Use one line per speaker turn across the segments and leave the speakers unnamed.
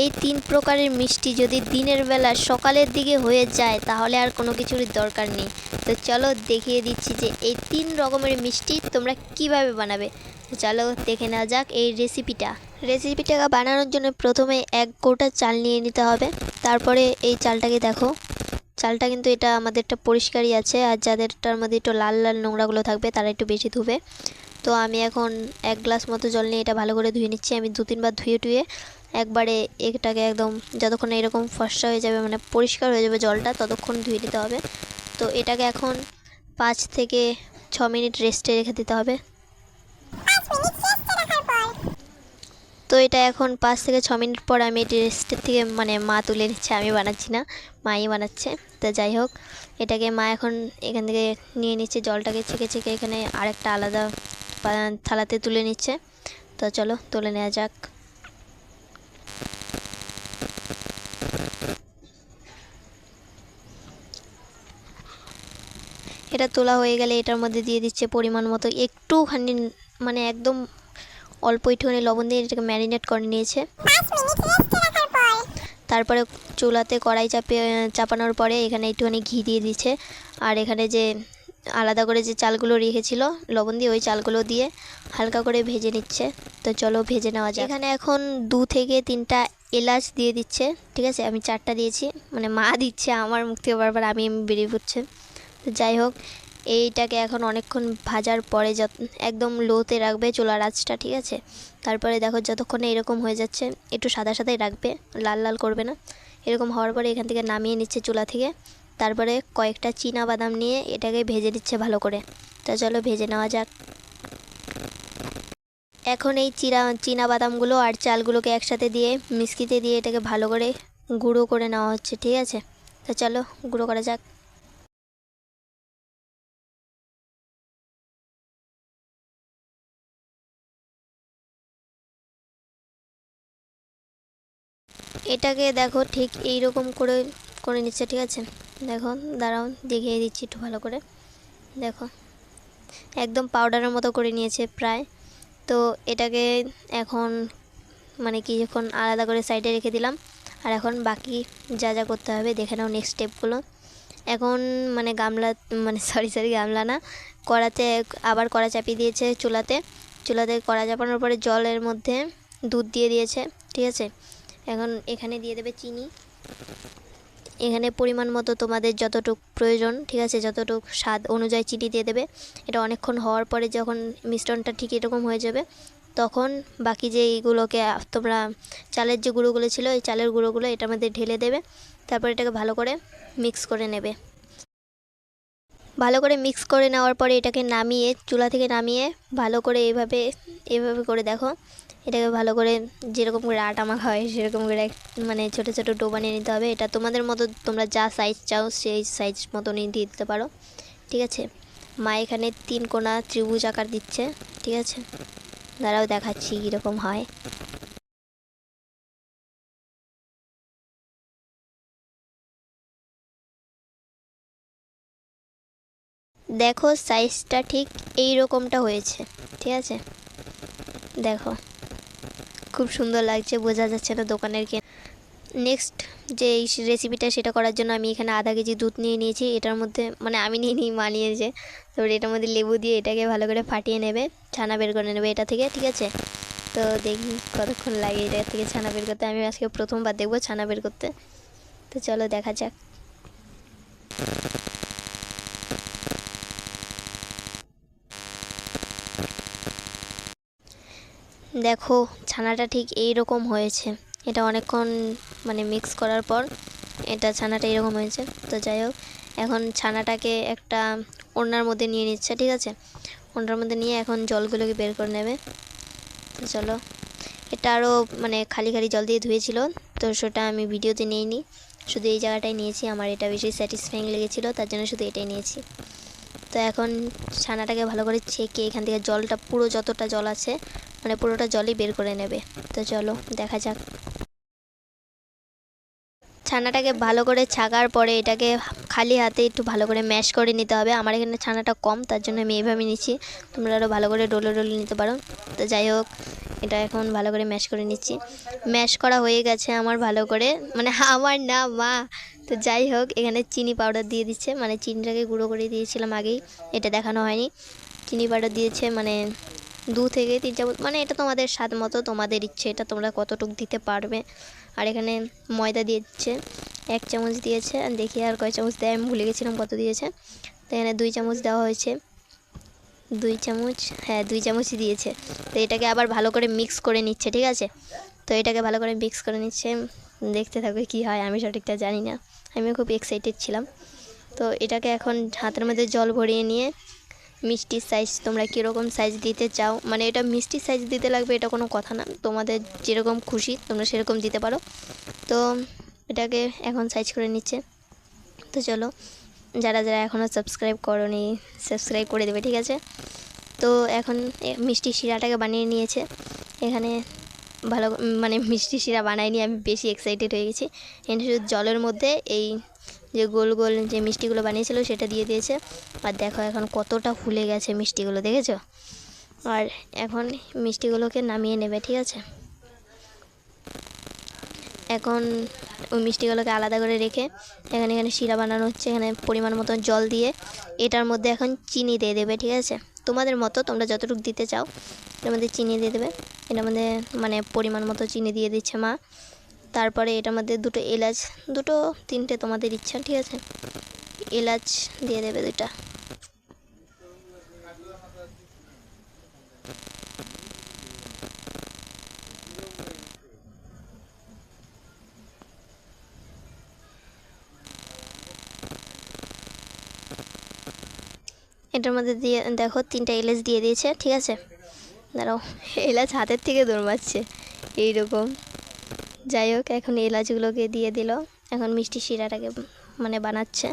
এই তিন প্রকারের মিষ্টি যদি দিনের বেলা সকালের দিকে হয়ে যায়, তাহলে আর কোনো কিছুরই দরকার নেই। তো চলো দেখিয়ে দিচ্ছি যে এই তিন রকমের মিষ্টি তোমরা কীভাবে বানাবে। চলো দেখে নেওয়া যাক এই রেসিপিটা রেসিপিটা বানানোর জন্য প্রথমে এক গোটা চাল নিয়ে নিতে হবে। তারপরে এই চালটাকে দেখো। চালটা কিন্তু এটা আমাদেরটা পরিষ্কারই আছে, আর যাদেরটার মধ্যে একটু লাল লাল নোংরাগুলো থাকবে তারা একটু বেশি ধুবে। তো আমি এখন এক গ্লাস মতো জল নিয়ে এটা ভালো করে ধুয়ে নিচ্ছি। আমি দু তিনবার ধুয়ে টুয়ে একবারে এটাকে একদম যতক্ষণ এরকম ফর্সা হয়ে যাবে মানে পরিষ্কার হয়ে যাবে জলটা, ততক্ষণ ধুয়ে নিতে হবে। তো এটাকে এখন পাঁচ থেকে ছ মিনিট রেস্টে রেখে দিতে হবে। তো এটা এখন পাঁচ থেকে ছ মিনিট পর আমি এটি রেস্টের থেকে মানে মা তুলে নিচ্ছে, আমি বানাচ্ছি না, মাই বানাচ্ছে। তো যাই হোক, এটাকে মা এখন এখান থেকে নিয়ে নিচ্ছে, জলটাকে ছেঁকে ছেঁকে এখানে আরেকটা আলাদা থালাতে তুলে নিচ্ছে। তো চলো, তুলে নেওয়া যাক। এটা তোলা হয়ে গেলে এটার মধ্যে দিয়ে দিচ্ছে পরিমাণ মতো, একটুখানি মানে একদম অল্প একটুখানি লবণ দিয়ে এটাকে ম্যারিনেট করে নিয়েছে। তারপরে চুলাতে কড়াই চাপিয়ে চাপানোর পরে এখানে একটুখানি ঘি দিয়ে দিচ্ছে আর এখানে যে আলাদা করে যে চালগুলো রেখেছিল লবণ দিয়ে ওই চালগুলো দিয়ে হালকা করে ভেজে নিচ্ছে। তো চলো ভেজে নেওয়া যায় এখানে এখন দু থেকে তিনটা এলাচ দিয়ে দিচ্ছে ঠিক আছে? আমি চারটা দিয়েছি মানে মা দিচ্ছে আমার মুখ থেকে বারবার আমি বেরিয়ে পড়ছে। তো যাই হোক এইটাকে এখন অনেকক্ষণ ভাজার পরে যত একদম লোতে রাখবে চুলার আঁচটা, ঠিক আছে? তারপরে দেখো যতক্ষণে এরকম হয়ে যাচ্ছে, একটু সাদা সাদাই রাখবে, লাল লাল করবে না। এরকম হওয়ার পরে এখান থেকে নামিয়ে নিচ্ছে চুলা থেকে। তারপরে কয়েকটা চীনা বাদাম নিয়ে এটাকে ভেজে দিচ্ছে ভালো করে। তা চলো ভেজে নেওয়া যাক। এখন এই চিরা চীনা বাদামগুলো আর চালগুলোকে একসাথে দিয়ে মিক্সিতে দিয়ে এটাকে ভালো করে গুঁড়ো করে নেওয়া হচ্ছে, ঠিক আছে? তা চলো গুঁড়ো করা যাক। এটাকে দেখো ঠিক এই রকম করে করে নিচ্ছে, ঠিক আছে? দেখো, দাঁড়াও, দেখিয়ে দিচ্ছি একটু ভালো করে। দেখো, একদম পাউডারের মতো করে নিয়েছে প্রায়। তো এটাকে এখন মানে কিছুক্ষণ আলাদা করে সাইডে রেখে দিলাম। আর এখন বাকি যা যা করতে হবে, দেখে নাও নেক্সট স্টেপগুলো এখন মানে গামলা মানে সরি সরি গামলা না, কড়াতে আবার কড়া চাপিয়ে দিয়েছে চুলাতে। চুলাতে কড়া চাপানোর পরে জলের মধ্যে দুধ দিয়ে দিয়েছে, ঠিক আছে? এখন এখানে দিয়ে দেবে চিনি। এখানে পরিমাণ মতো তোমাদের যতটুক প্রয়োজন, ঠিক আছে, যতটুক স্বাদ অনুযায়ী চিনি দিয়ে দেবে। এটা অনেকক্ষণ হওয়ার পরে যখন মিশ্রণটা ঠিক এরকম হয়ে যাবে, তখন বাকি যে এইগুলোকে তোমরা চালের যে গুঁড়োগুলো ছিল, এই চালের গুঁড়োগুলো এটার মধ্যে ঢেলে দেবে। তারপর এটাকে ভালো করে মিক্স করে নেবে। ভালো করে মিক্স করে নেওয়ার পরে এটাকে নামিয়ে, চুলা থেকে নামিয়ে ভালো করে এইভাবে এইভাবে করে দেখো। এটাকে ভালো করে যেরকম করে আটা মাখা হয়, সেরকম করে মানে ছোটো ছোটো ডো বানিয়ে নিতে হবে। এটা তোমাদের মতো তোমরা যা সাইজ চাও, সেই সাইজ মতনই দিয়ে দিতে পারো। ঠিক আছে? মা এখানে তিন কোনা ত্রিভুজ আকার দিচ্ছে। ঠিক আছে? দাঁড়াও দেখাচ্ছি কীরকম হয়। দেখো সাইজটা ঠিক এই রকমটা হয়েছে। ঠিক আছে? দেখো। খুব সুন্দর লাগছে, বোঝা যাচ্ছে না দোকানের কে নেক্সট যে এই রেসিপিটা সেটা করার জন্য আমি এখানে আধা কেজি দুধ নিয়ে নিয়েছি, এটার মধ্যে মানে আমি নিয়ে নিই মা নিয়েছে তারপরে এটার মধ্যে লেবু দিয়ে এটাকে ভালো করে ফাটিয়ে নেবে, ছানা বের করে নেবে এটা থেকে, ঠিক আছে? তো দেখি কতক্ষণ লাগে এটা থেকে ছানা বের করতে, আমি আজকে প্রথমবার দেখব ছানা বের করতে। তো চলো দেখা যাক। দেখো, ছানাটা ঠিক এই রকম হয়েছে। এটা অনেকক্ষণ মানে মিক্স করার পর এটা ছানাটা এরকম হয়েছে। তো যাই হোক, এখন ছানাটাকে একটা ওড়নার মধ্যে নিয়ে নিচ্ছে, ঠিক আছে? ওড়নার মধ্যে নিয়ে এখন জলগুলোকে বের করে নেবে। তো চলো, এটা আরও মানে খালি খালি জল দিয়ে ধুয়েছিল, তো সেটা আমি ভিডিওতে নিইনি। শুধু এই জায়গাটাই নিয়েছি, আমার এটা বেশি স্যাটিসফাইং লেগেছিলো, তার জন্য শুধু এটাই নিয়েছি। তো এখন ছানাটাকে ভালো করে ছেঁকে এখান থেকে জলটা, পুরো যতটা জল আছে মানে পুরোটা জলই বের করে নেবে। তো চলো, দেখা যাক। ছানাটাকে ভালো করে ছাকার পরে এটাকে খালি হাতে একটু ভালো করে ম্যাশ করে নিতে হবে। আমার এখানে ছানাটা কম, তার জন্য আমি এইভাবে নিচ্ছি। তোমরা আরও ভালো করে ডলে ডলে নিতে পারো। তো যাই হোক, এটা এখন ভালো করে ম্যাশ করে নিচ্ছি। ম্যাশ করা হয়ে গেছে আমার ভালো করে। মানে আমার না, মা। তো যাই হোক, এখানে চিনি পাউডার দিয়ে দিচ্ছে। মানে চিনিটাকে গুঁড়ো করে দিয়েছিলাম আগেই। এটা দেখানো হয়নি। চিনি পাউডার দিয়েছে মানে দু থেকে তিন চামচ মানে এটা তোমাদের স্বাদ মতো, তোমাদের ইচ্ছে, এটা তোমরা কতটুকু দিতে পারবে। আর এখানে ময়দা দিয়েছে, এক চামচ দিয়েছে, আর দেখি আর কয় চামচ দেয়, আমি ভুলে গেছিলাম কত দিয়েছে। তো এখানে দুই চামচ দেওয়া হয়েছে, দুই চামচ হ্যাঁ দুই চামচই দিয়েছে। তো এটাকে আবার ভালো করে মিক্স করে নিচ্ছে, ঠিক আছে? তো এটাকে ভালো করে মিক্স করে নিচ্ছে, দেখতে থাকবে কি হয়, আমি সঠিকটা জানি না। আমি খুব এক্সাইটেড ছিলাম। তো এটাকে এখন হাতের মধ্যে জল ভরিয়ে নিয়ে মিষ্টির সাইজ তোমরা কীরকম সাইজ দিতে চাও? মানে এটা মিষ্টির সাইজ দিতে লাগবে, এটা কোনো কথা না। তোমাদের যেরকম খুশি, তোমরা সেরকম দিতে পারো। তো এটাকে এখন সাইজ করে নিচ্ছে। তো চলো, যারা যারা এখনও সাবস্ক্রাইব করনি সাবস্ক্রাইব করে দেবে, ঠিক আছে? তো এখন মিষ্টি শিরাটাকে বানিয়ে নিয়েছে। এখানে ভালো মানে মিষ্টি শিরা বানাইনি, আমি বেশি এক্সাইটেড হয়ে গেছি। শুধু জলের মধ্যে, এই যে গোল গোল যে মিষ্টিগুলো বানিয়েছিল সেটা দিয়ে দিয়েছে। আর দেখো এখন কতটা ফুলে গেছে মিষ্টিগুলো, দেখেছ? আর এখন মিষ্টিগুলোকে নামিয়ে নেবে, ঠিক আছে? এখন ওই মিষ্টিগুলোকে আলাদা করে রেখে এখানে এখানে শিরা বানানো হচ্ছে, এখানে পরিমাণ মতো জল দিয়ে এটার মধ্যে এখন চিনি দিয়ে দেবে, ঠিক আছে? তোমাদের মতো, তোমরা যতটুকু দিতে চাও, এটার মধ্যে চিনি দিয়ে দেবে। এটার মধ্যে মানে পরিমাণ মতো চিনি দিয়ে দিচ্ছে মা। তারপরে এটার মধ্যে দুটো এলাচ, দুটো, তিনটে তোমাদের ইচ্ছা, ঠিক আছে? এলাচ দিয়ে দেবে দুটা এটার মধ্যে দিয়ে, দেখো, তিনটা এলাচ দিয়ে দিয়েছে, ঠিক আছে? দাঁড়াও, এলাচ হাতের থেকে দৌড়াচ্ছে এইরকম। যাই হোক, এখন এলাচগুলোকে দিয়ে দিল। এখন মিষ্টি শিরাটাকে মানে বানাচ্ছে।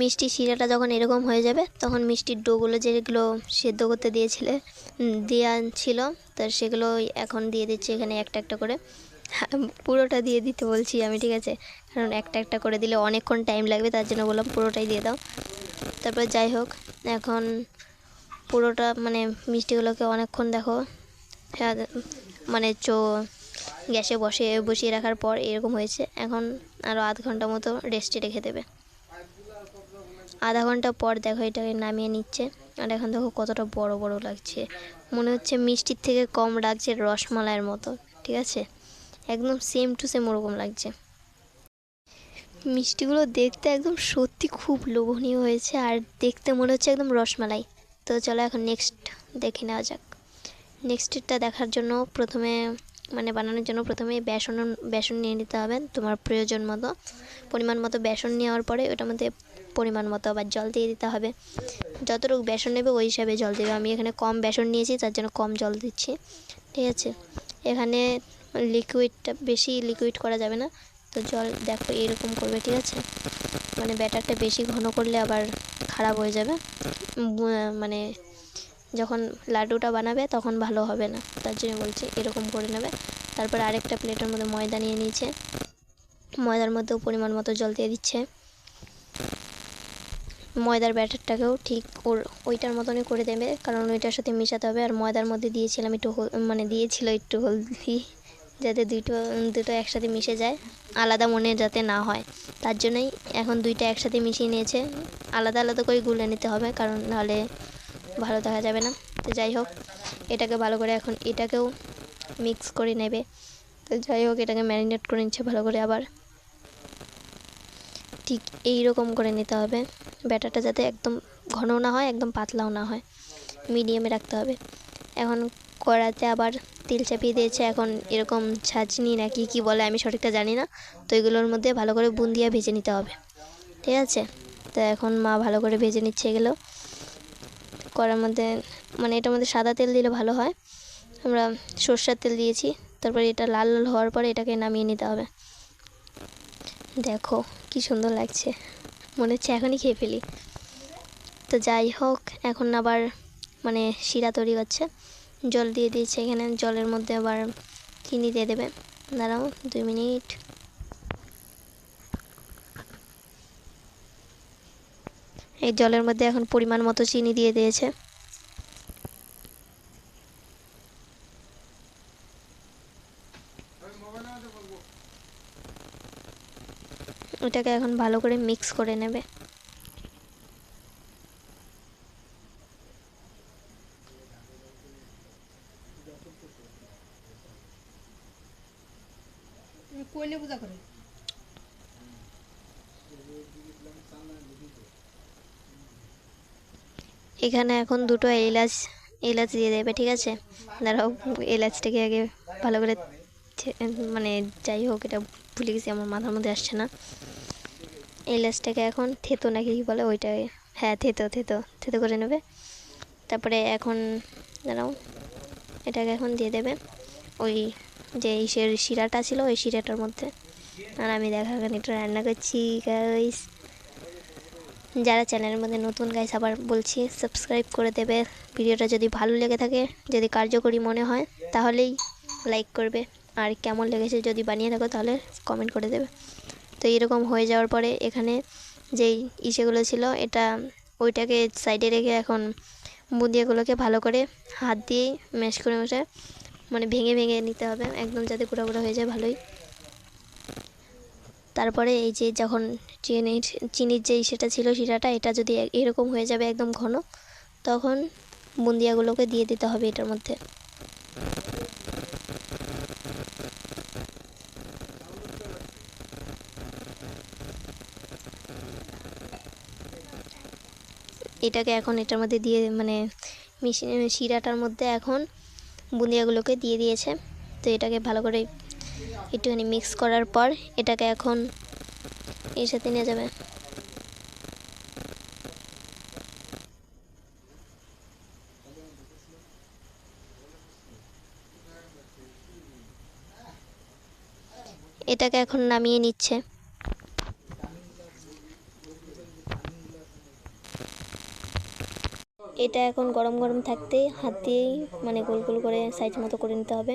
মিষ্টি শিরাটা যখন এরকম হয়ে যাবে, তখন মিষ্টির ডোগুলো যেগুলো সেদ্ধ করতে দিয়েছিলে দেওয়া ছিল, তো সেগুলো এখন দিয়ে দিচ্ছি এখানে একটা একটা করে। পুরোটা দিয়ে দিতে বলছি আমি ঠিক আছে? কারণ একটা একটা করে দিলে অনেকক্ষণ টাইম লাগবে তার জন্য বললাম পুরোটাই দিয়ে দাও। তারপর যাই হোক এখন পুরোটা মানে মিষ্টিগুলোকে অনেকক্ষণ দেখো। হ্যাঁ, মানে চো গ্যাসে বসে বসিয়ে রাখার পর এরকম হয়েছে। এখন আরও আধ ঘণ্টা মতো রেস্টে রেখে দেবে। আধা ঘণ্টা পর দেখো এটাকে নামিয়ে নিচ্ছে। আর এখন দেখো কতটা বড় বড় লাগছে। মনে হচ্ছে মিষ্টির থেকে কম লাগছে রসমালাইয়ের মতো ঠিক আছে? একদম সেম টু সেম ওরকম লাগছে। মিষ্টিগুলো দেখতে একদম সত্যি খুব লোভনীয় হয়েছে, আর দেখতে মনে হচ্ছে একদম রসমালাই। তো চলো এখন নেক্সট দেখে নেওয়া যাক। নেক্সটটা দেখার জন্য প্রথমে মানে বানানোর জন্য প্রথমে বেসন বেসন নিয়ে নিতে হবে তোমার প্রয়োজন মতো। পরিমাণ মতো বেসন নেওয়ার পরে ওটার মধ্যে পরিমাণ মতো আবার জল দিয়ে দিতে হবে। যতটুকু বেসন নেবে ওই হিসাবে জল দেবে। আমি এখানে কম বেসন নিয়েছি, তার জন্য কম জল দিচ্ছি। ঠিক আছে? এখানে লিকুইডটা বেশি লিকুইড করা যাবে না। তো জল দেখো এরকম করবে, ঠিক আছে? মানে ব্যাটারটা বেশি ঘন করলে আবার খারাপ হয়ে যাবে। মানে যখন লাড্ডুটা বানাবে তখন ভালো হবে না। তার জন্য বলছি এরকম করে নেবে। তারপর আরেকটা প্লেটের মধ্যে ময়দা নিয়ে নিয়েছে। ময়দার মধ্যেও পরিমাণ মতো জল দিয়ে দিচ্ছে। ময়দার ব্যাটারটাকেও ঠিক ওর, ওইটার মতনই করে দেবে। কারণ ওইটার সাথে মেশাতে হবে। আর ময়দার মধ্যে দিয়েছিলাম একটু মানে দিয়েছিল একটু হলদি। যাতে দুটো দুটো একসাথে মিশে যায়, আলাদা মনে যাতে না হয়। তার জন্যই এখন দুইটা একসাথে মিশিয়ে নিয়েছে। আলাদা আলাদা করে গুলে নিতে হবে, কারণ নাহলে ভালো দেখা যাবে না। তো যাই হোক, এটাকে ভালো করে এখন এটাকেও মিক্স করে নেবে। তো যাই হোক, এটাকে ম্যারিনেট করে নিচ্ছে ভালো করে আবার। ঠিক এই রকম করে নিতে হবে। ব্যাটারটা যাতে একদম ঘন না হয়, একদম পাতলাও না হয়। মিডিয়ামে রাখতে হবে। এখন কড়াতে আবার তেল চাপিয়ে দিয়েছে, এখন এরকম ছাঁচনি না কি বলে আমি সঠিকটা জানি না। তো এগুলোর মধ্যে ভালো করে বুন্দিয়া ভেজে নিতে হবে, ঠিক আছে? তো এখন মা ভালো করে ভেজে নিচ্ছে এগুলো। করার মধ্যে মানে এটার মধ্যে সাদা তেল দিলে ভালো হয়। আমরা সর্ষের তেল দিয়েছি, তারপরে এটা লাল লাল হওয়ার পরে এটাকে নামিয়ে নিতে হবে। দেখো কি সুন্দর লাগছে, মনে হচ্ছে এখনই খেয়ে ফেলি। তো যাই হোক, এখন আবার মানে শিরা তৈরি হচ্ছে। জল দিয়ে দিয়েছে। এখানে জলের মধ্যে আবার চিনি দিয়ে দেবে। দাঁড়াও দুই মিনিট। এই জলের মধ্যে এখন পরিমাণ মতো চিনি দিয়ে দিয়েছে। ওটাকে এখন ভালো করে মিক্স করে নেবে।
পূজা করে।
এখানে এখন দুটো এলাচ এলাচ দিয়ে দেবে, ঠিক আছে? দাঁড়াও, এলাচটাকে আগে ভালো করে মানে যাই হোক, এটা ভুলে গেছি, আমার মাথার মধ্যে আসছে না। এলাচটাকে এখন থেতো নাকি কি বলে ওইটাকে হ্যাঁ থেতো থেতো থেতো করে নেবে। তারপরে এখন, দাঁড়াও, এটাকে এখন দিয়ে দেবে ওই যে ইসের শিরাটা ছিল, ওই শিরাটার মধ্যে। আর আমি দেখা একটু রান্না করছি গাইস যারা চ্যানেলের মধ্যে নতুন গাইস আবার বলছি সাবস্ক্রাইব করে দেবে। ভিডিওটা যদি ভালো লেগে থাকে, যদি কার্যকরী মনে হয়, তাহলেই লাইক করবে। আর কেমন লেগেছে যদি বানিয়ে থাকো, তাহলে কমেন্ট করে দেবে। তো এরকম হয়ে যাওয়ার পরে এখানে যেই ইসেগুলো ছিল, এটা ওইটাকে সাইডে রেখে এখন বুঁদিয়াগুলোকে ভালো করে হাত দিয়েই ম্যাশ করে মেশে মানে ভেঙে ভেঙে নিতে হবে, একদম যাতে গুঁড়া গুঁড়া হয়ে যায় ভালোই। তারপরে এই যে যখন চিনির চিনির যেই সেটা ছিল শিরাটা, এটা যদি এরকম হয়ে যাবে একদম ঘন, তখন বুন্দিয়াগুলোকে দিয়ে দিতে হবে এটার মধ্যে। এটাকে এখন এটার মধ্যে দিয়ে মানে শিরাটার মধ্যে এখন বুন্দিয়াগুলোকে দিয়ে দিয়েছে। তো এটাকে ভালো করে একটুখানি মিক্স করার পর এটাকে এখন এর সাথে নিয়ে যাবে। এটাকে এখন নামিয়ে নিচ্ছে। এটা এখন গরম গরম থাকতেই হাত দিয়েই মানে গোল গোল করে সাইজ মতো করে নিতে হবে।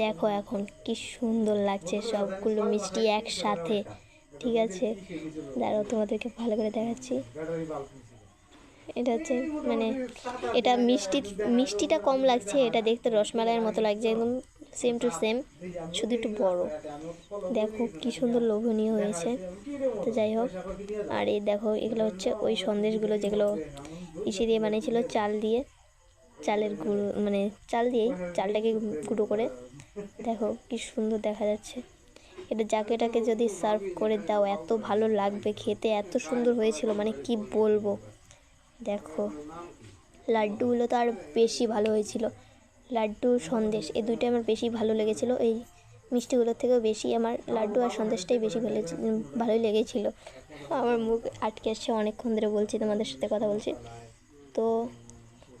দেখো এখন কি সুন্দর লাগছে সবগুলো মিষ্টি একসাথে, ঠিক আছে? দাঁড়াও, তোমাদেরকে ভালো করে দেখাচ্ছি। এটা হচ্ছে মানে এটা মিষ্টি, মিষ্টিটা কম লাগছে, এটা দেখতে রসমালাইয়ের মতো লাগছে, একদম সেম টু সেম শুধু একটু বড়। দেখো কি সুন্দর লোভনীয় হয়েছে। তো যাই হোক, আর এই দেখো, এগুলো হচ্ছে ওই সন্দেশগুলো যেগুলো ইসে দিয়ে বানিয়েছিল চাল দিয়ে। চালের গুঁড়ো মানে চাল দিয়েই চালটাকে গুঁড়ো করে। দেখো কি সুন্দর দেখা যাচ্ছে। এটা জাকেটাকে যদি সার্ভ করে দাও, এত ভালো লাগবে খেতে, এত সুন্দর হয়েছিল মানে কি বলব। দেখো, লাড্ডুগুলো তো আর বেশি ভালো হয়েছিল। লাড্ডু সন্দেশ, এই দুইটা আমার বেশি ভালো লেগেছিলো। এই মিষ্টিগুলোর থেকেও বেশি আমার লাড্ডু আর সন্দেশটাই বেশি ভালো ভালোই লেগেছিল। আমার মুখ আটকে আসছে, অনেকক্ষণ ধরে বলছি, তোমাদের সাথে কথা বলছি। তো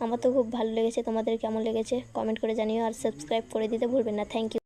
আমার তো খুব ভালো লেগেছে। তোমাদের কেমন লেগেছে? কমেন্ট করে জানিও আর সাবস্ক্রাইব করে দিতে ভুলবেন না। Thank you